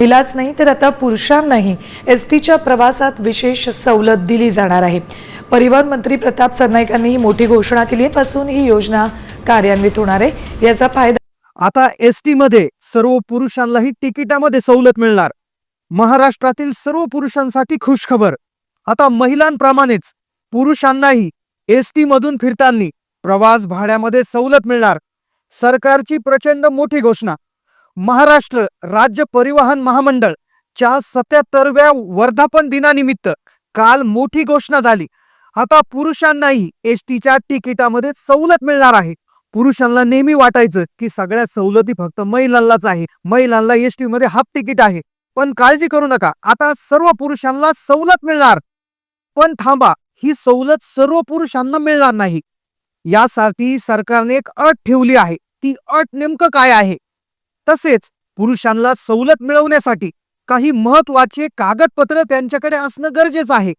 महिलाच नाही तर आता पुरुषांनाही एस टीच्या प्रवासात विशेष सवलत दिली जाणार आहे. परिवहन मंत्री प्रताप सरनाईकांनी ही मोठी घोषणा केली पासून ही योजना कार्यान्वित होणार आहे. याचा फायदा आता एस टी मध्ये सर्व पुरुषांनाही तिकिटामध्ये सवलत मिळणार. महाराष्ट्रातील सर्व पुरुषांसाठी खुशखबर. आता महिलांप्रमाणेच पुरुषांनाही एस टी मधून फिरताना प्रवास भाड्यामध्ये सवलत मिळणार. सरकारची प्रचंड मोठी घोषणा. महाराष्ट्र राज्य परिवहन महामंडळ च्या सत्याहत्तरव्या वर्धापन दिनानिमित्त काल मोठी घोषणा झाली. आता पुरुषांनाही एस टीच्या तिकिटामध्ये सवलत मिळणार आहे. पुरुषांना नेहमी वाटायचं की सगळ्या सवलती फक्त महिलांनाच आहे. महिलांना एस टी मध्ये हाफ तिकीट आहे. पण काळजी करू नका. आता सर्व पुरुषांना सवलत मिळणार. पण थांबा. ही सवलत सर्व पुरुषांना मिळणार नाही. यासाठी सरकारने एक अट ठेवली आहे. ती अट नेमकं काय आहे? तसेच पुरुषांना सवलत मिळवण्यासाठी काही महत्त्वाचे कागदपत्र त्यांच्याकडे असणं गरजेचं आहे.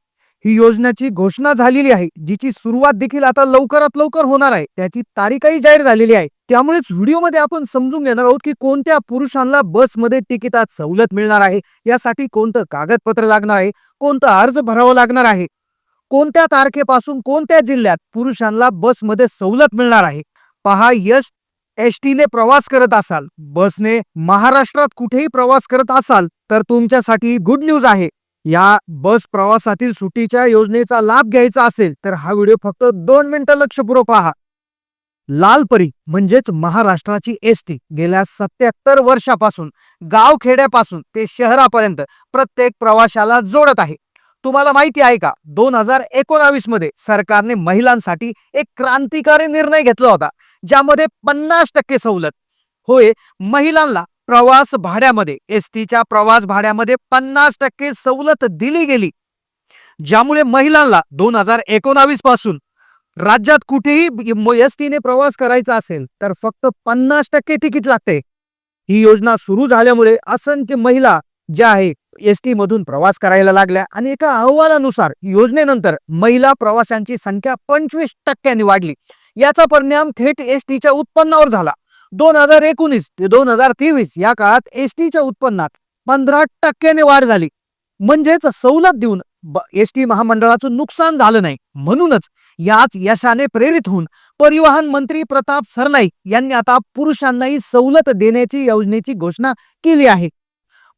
ही योजनेची घोषणा झालेली आहे जिची सुरुवात देखील आता लवकरात लवकर होणार आहे. त्याची तारीखही जाहीर झालेली आहे. त्यामुळेच व्हिडिओमध्ये आपण समजून घेणार आहोत की कोणत्या पुरुषांना बसमध्ये तिकिटात सवलत मिळणार आहे यासाठी कोणतं कागदपत्र लागणार आहे कोणता अर्ज भरावा लागणार आहे कोणत्या तारखेपासून कोणत्या जिल्ह्यात पुरुषांना बसमध्ये सवलत मिळणार आहे. पहा यश एस टीने प्रवास करत असाल बसने महाराष्ट्रात कुठेही प्रवास करत असाल तर तुमच्यासाठी गुड न्यूज आहे. या बस प्रवासातील सुट्टीच्या योजनेचा लाभ घ्यायचा असेल तर हा व्हिडिओ फक्त दोन मिनिटं लक्षपूर्वक पहा. लालपरी म्हणजेच महाराष्ट्राची एस टी गेल्या सत्याहत्तर वर्षापासून गावखेड्यापासून ते शहरापर्यंत प्रत्येक प्रवाशाला जोडत आहे. तुम्हाला माहिती आहे का? दोन हजार एकोणावीसमध्ये सरकारने महिलांसाठी एक क्रांतिकारी निर्णय घेतला होता ज्यामध्ये पन्नास टक्के सवलत. होय महिलांना प्रवास भाड्यामध्ये एस टीच्या प्रवास भाड्यामध्ये पन्नास टक्के सवलत दिली गेली. ज्यामुळे महिलांना दोन हजार एकोणावीसपासून राज्यात कुठेही एस टीने प्रवास करायचा असेल तर फक्त पन्नास टक्के तिकीट लागते. ही योजना सुरू झाल्यामुळे असंख्य महिला ज्या आहे एस टी मधून प्रवास करायला लागल्या आणि एका अहवालानुसार योजनेनंतर महिला प्रवाशांची संख्या पंचवीस टक्क्यांनी वाढली. याचा परिणाम थेट एस टीच्या उत्पन्नावर झाला. दोन हजार एकोणीस ते दोन हजार तेवीस या काळात एस टीच्या उत्पन्नात पंधरा टक्क्याने वाढ झाली. म्हणजेच सवलत देऊन एस टी महामंडळाचं नुकसान झालं नाही. म्हणूनच याच यशाने प्रेरित होऊन परिवहन मंत्री प्रताप सरनाईक यांनी आता पुरुषांनाही सवलत देण्याची योजनेची घोषणा केली आहे.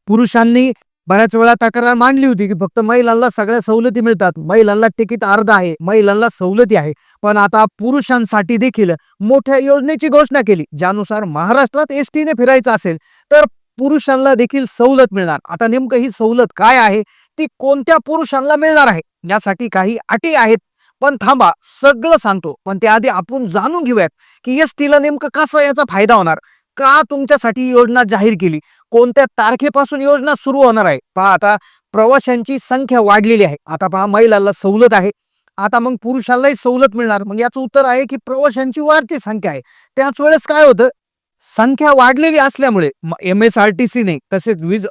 पुरुषांनी बऱ्याच वेळा तक्रार मांडली होती की फक्त महिलांना सगळ्या सवलती मिळतात. महिलांना तिकीट अर्ध आहे महिलांना सवलती आहे. पण आता पुरुषांसाठी देखील मोठ्या योजनेची घोषणा केली. ज्यानुसार महाराष्ट्रात एस टीने फिरायचं असेल तर पुरुषांना देखील सवलत मिळणार. आता नेमकं ही सवलत काय आहे? ती कोणत्या पुरुषांना मिळणार आहे? यासाठी काही अटी आहेत. पण थांबा सगळं सांगतो. पण त्याआधी आपण जाणून घेऊयात की एस टीला नेमकं कसं याचा फायदा होणार? का तुमच्यासाठी योजना जाहीर केली? कोणत्या तारखेपासून योजना सुरू होणार आहे? पहा आता प्रवाशांची संख्या वाढलेली आहे. आता पहा महिलाला सवलत आहे. आता मग पुरुषांनाही सवलत मिळणार. मग याचं उत्तर आहे की प्रवाशांची वाढती संख्या आहे. त्याच वेळेस काय होतं? संख्या वाढलेली असल्यामुळे एम एस आर टी सीने तसेच वीज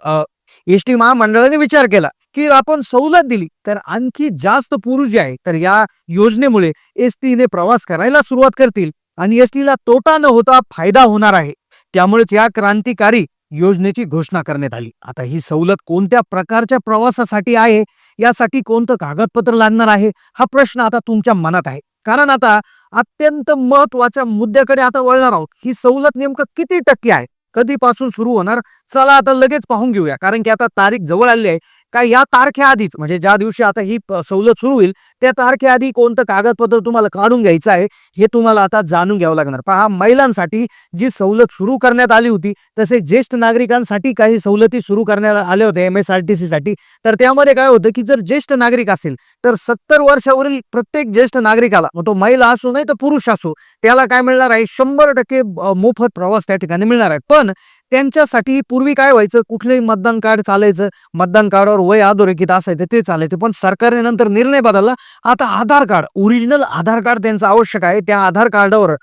एस टी महामंडळाने विचार केला की आपण सवलत दिली तर आणखी जास्त पुरुष जे आहे तर या योजनेमुळे एस टीने प्रवास करायला सुरुवात करतील. आणि एस टीला तोटा न होता फायदा होणार आहे. त्यामुळेच या क्रांतिकारी योजनेची घोषणा करण्यात आली. आता ही सवलत कोणत्या प्रकारच्या प्रवासासाठी आहे? यासाठी कोणतं कागदपत्र लागणार आहे? हा प्रश्न आता तुमच्या मनात आहे. कारण आता अत्यंत महत्त्वाच्या मुद्द्याकडे आता वळणार आहोत. ही सवलत नेमकं किती टक्के आहे? कधीपासून सुरू होणार? चला आता लगेच पाहून घेऊया. कारण की आता तारीख जवळ आली आहे. का या तारखेआधीच म्हणजे ज्या दिवशी आता ही सवलत सुरू होईल त्या तारखेआधी कोणतं कागदपत्र तुम्हाला काढून घ्यायचं आहे हे तुम्हाला आता जाणून घ्यावं लागणार. पहा महिलांसाठी जी सवलत सुरू करण्यात आली होती तसे ज्येष्ठ नागरिकांसाठी काही सवलती सुरू करण्यात आल्या होत्या एम एस आर टी साठी तर त्यामध्ये काय होतं की जर ज्येष्ठ नागरिक असेल तर सत्तर वर्षावरील प्रत्येक ज्येष्ठ नागरिकाला मग तो महिला असो नाही तर पुरुष असो त्याला काय मिळणार आहे? शंभर टक्के मोफत प्रवास त्या ठिकाणी मिळणार आहे. पण त्यांच्यासाठी पूर्वी काय व्हायचं? कुठलंही मतदान कार्ड चालायचं मतदान कार्डावर वय अधोरेखित असायचं ते चालायचं. पण सरकारने नंतर निर्णय बदलला. आता Aadhaar card original Aadhaar card त्यांचं आवश्यक आहे. त्या आधार कार्डावर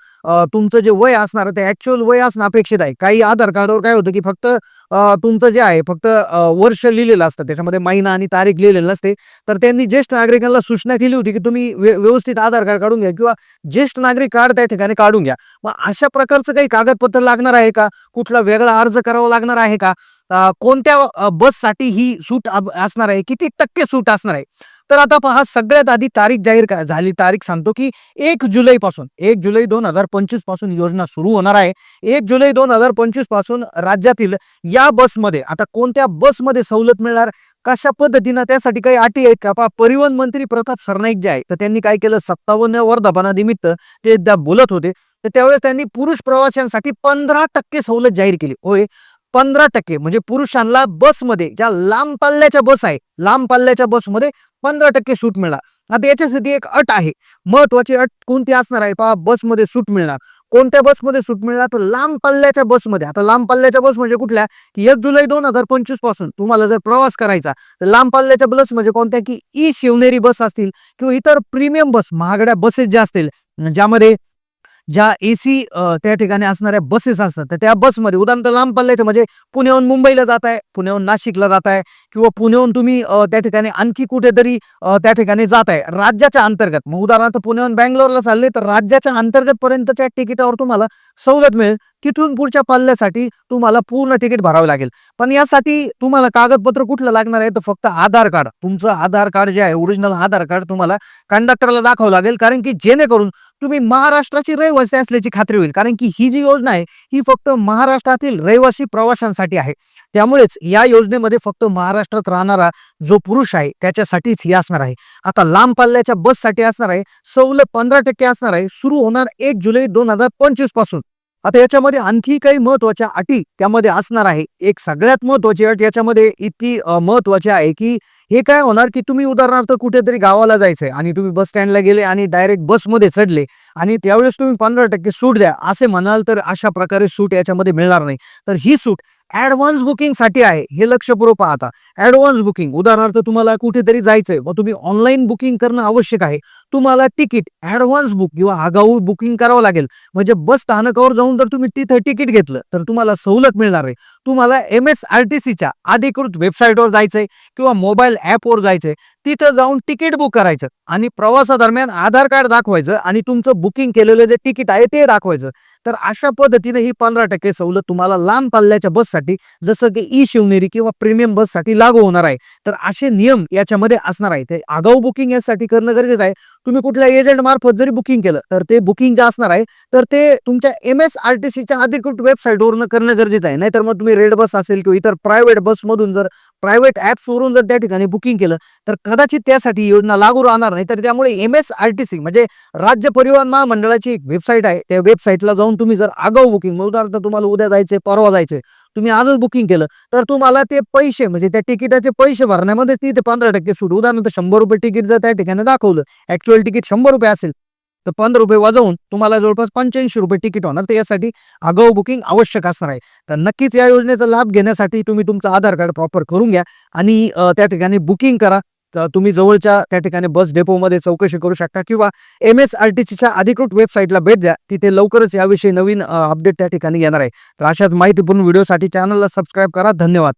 तुमचं जे वय असणार ते ऍक्च्युअल वय असणं अपेक्षित आहे. काही आधार कार्डावर काय होतं की फक्त तुमचं जे आहे फक्त वर्ष लिहिलेलं असतं. त्याच्यामध्ये महिना आणि तारीख लिहिलेलं नसते. तर त्यांनी ज्येष्ठ नागरिकांना सूचना केली होती की तुम्ही व्यवस्थित आधार कार्ड काढून घ्या किंवा ज्येष्ठ नागरिक कार्ड त्या ठिकाणी काढून घ्या. मग अशा प्रकारचं काही कागदपत्र लागणार आहे का? कुठला वेगळा अर्ज करावा लागणार आहे का? कोणत्या बससाठी ही सूट असणार आहे? किती टक्के सूट असणार आहे? तर आता पहा सगळ्यात आधी तारीख जाहीर झाली. तारीख सांगतो की एक जुलैपासून एक जुलै दोन हजार पंचवीसपासून योजना सुरू होणार आहे. एक जुलै दोन हजार पंचवीसपासून राज्यातील या बसमध्ये आता कोणत्या बसमध्ये सवलत मिळणार? कशा पद्धतीनं? त्यासाठी काही अटी आहेत का? पहा परिवहन मंत्री प्रताप सरनाईक जे आहे तर त्यांनी काय केलं? सत्तावन्न वर्धापनानिमित्त ते एकदा बोलत होते. तर त्यावेळेस त्यांनी पुरुष प्रवाशांसाठी पंधरा टक्के सवलत जाहीर केली. होय पंधरा टक्के. म्हणजे पुरुषांना बसमध्ये ज्या लांब पल्ल्याच्या बस आहे लांब पल्ल्याच्या बसमध्ये पंधरा टक्के सूट मिळणार. आता याच्यासाठी एक अट आहे. महत्वाची अट कोणती असणार आहे? पहा बसमध्ये सूट मिळणार. कोणत्या बसमध्ये सूट मिळणार? तर लांब पल्ल्याच्या बसमध्ये. आता लांब पल्ल्याच्या बस म्हणजे कुठल्या? की एक जुलै दोन हजार पंचवीसपासून तुम्हाला जर प्रवास करायचा तर लांब पल्ल्याच्या बस म्हणजे कोणत्या? की ई शिवनेरी बस असतील किंवा इतर प्रीमियम बस महागड्या बसेस ज्या असतील ज्यामध्ये ज्या एसी त्या ठिकाणी असणाऱ्या बसेस असतात तर त्या बसमध्ये उदाहरणार्थ लांब पल्ल्याचे म्हणजे पुण्याहून मुंबईला जात आहे पुण्याहून नाशिकला जात आहे किंवा पुण्याहून तुम्ही त्या ठिकाणी आणखी कुठेतरी त्या ठिकाणी जात आहे राज्याच्या अंतर्गत. मग उदाहरणार्थ पुण्याहून बँगलोरला चालले तर राज्याच्या अंतर्गत पर्यंतच्या तिकिटावर तुम्हाला सवलत मिळेल. तिथून पुढच्या पल्ल्यासाठी तुम्हाला पूर्ण तिकीट भरावं लागेल. पण यासाठी तुम्हाला कागदपत्र कुठलं लागणार आहे? तर फक्त आधार कार्ड. तुमचं आधार कार्ड जे आहे ओरिजिनल आधार कार्ड तुम्हाला कंडक्टरला दाखवावं लागेल. कारण की जेणेकरून तुम्ही महाराष्ट्राची रहिवासी असल्याची खात्री होईल. कारण की ही जी योजना आहे ही फक्त महाराष्ट्रातील रहिवासी प्रवाशांसाठी आहे. त्यामुळेच या योजनेमध्ये फक्त महाराष्ट्रात राहणारा जो पुरुष आहे त्याच्यासाठीच ही असणार आहे. आता लांब पल्ल्याच्या बससाठी असणार आहे. सवलत पंधरा टक्के असणार आहे. सुरू होणार एक जुलै दोन हजार पंचवीसपासून. आता याच्यामध्ये आणखी काही महत्त्वाच्या अटी त्यामध्ये असणार आहे. एक सगळ्यात महत्वाची अट याच्यामध्ये इतकी महत्वाची आहे की हे काय होणार की तुम्ही उदाहरणार्थ कुठेतरी गावाला जायचंय आणि तुम्ही बस स्टँडला गेले आणि डायरेक्ट बसमध्ये चढले आणि त्यावेळेस तुम्ही पंधरा टक्के सूट द्या. असे म्हणाल तर अशा प्रकारे सूट याच्यामध्ये मिळणार नाही. तर ही सूट ऍडव्हान्स बुकिंगसाठी आहे. हे लक्षपूर्वक पाहता. ऍडव्हान्स बुकिंग उदाहरणार्थ तुम्हाला कुठेतरी जायचंय मग तुम्ही ऑनलाईन बुकिंग करणं आवश्यक आहे. तुम्हाला तिकीट ऍडव्हान्स बुक किंवा आगाऊ बुकिंग करावं लागेल. म्हणजे बस स्थानकावर जाऊन जर तुम्ही तिथं तिकीट घेतलं तर तुम्हाला सवलत मिळणार आहे. तुम्हाला एम एस आर टी सीच्या अधिकृत वेबसाईटवर जायचंय किंवा मोबाईल ॲपवर जायचंय. तिथं जाऊन तिकीट बुक करायचं आणि प्रवासादरम्यान आधार कार्ड दाखवायचं आणि तुमचं बुकिंग केलेलं जे तिकीट आहे ते दाखवायचं. तर अशा पद्धतीने ही पंधरा टक्के सवलत तुम्हाला लांब पल्ल्याच्या बससाठी जसं की ई शिवनेरी किंवा प्रीमियम बससाठी लागू होणार आहे. तर असे नियम याच्यामध्ये असणार आहे ते आगाऊ बुकिंग यासाठी करणं गरजेचं आहे. तुम्ही कुठल्या एजंट मार्फत जरी बुकिंग केलं तर ते बुकिंग जे असणार आहे तर ते तुमच्या एम एस आर टी सीच्या अधिकृत वेबसाईटवरून करणं गरजेचं आहे. नाहीतर मग तुम्ही रेड बस असेल किंवा इतर प्रायव्हेट बसमधून जर प्रायव्हेट ॲप्सवरून जर त्या ठिकाणी बुकिंग केलं तर कदाचित त्यासाठी योजना लागू राहणार नाही. तर त्यामुळे M S R T C म्हणजे राज्य परिवहन महामंडळाची एक वेबसाईट आहे. त्या वेबसाईटला जाऊन तुम्ही जर आगाऊ बुकिंग उदाहरणार्थ तुम्हाला उद्या जायचे परवा जायचे तुम्ही आजच बुकिंग केलं तर तुम्हाला ते पैसे म्हणजे त्या तिकिटाचे पैसे भरण्यामध्ये तिथे पंधरा टक्के सूट. उदाहरणार्थ शंभर रुपये तिकीट जर त्या ठिकाणी दाखवलं ऍक्च्युअल तिकीट शंभर रुपये असेल तर पंधरा रुपये वाजवून तुम्हाला जवळपास पंच्याऐंशी रुपये तिकीट होणार. तर यासाठी आगाऊ बुकिंग आवश्यक असणार आहे. तर नक्कीच या योजनेचा लाभ घेण्यासाठी तुम्ही तुमचं आधार कार्ड प्रॉपर करून घ्या आणि त्या ठिकाणी बुकिंग करा. तर तुम्ही जवळच्या त्या ठिकाणी बस डेपोमध्ये चौकशी करू शकता किंवा एम एस आर टी सीच्या अधिकृत वेबसाईटला भेट द्या. तिथे लवकरच याविषयी नवीन अपडेट त्या ठिकाणी येणार आहे. तर अशाच माहितीपूर्ण व्हिडिओसाठी चॅनलला सबस्क्राईब करा. धन्यवाद.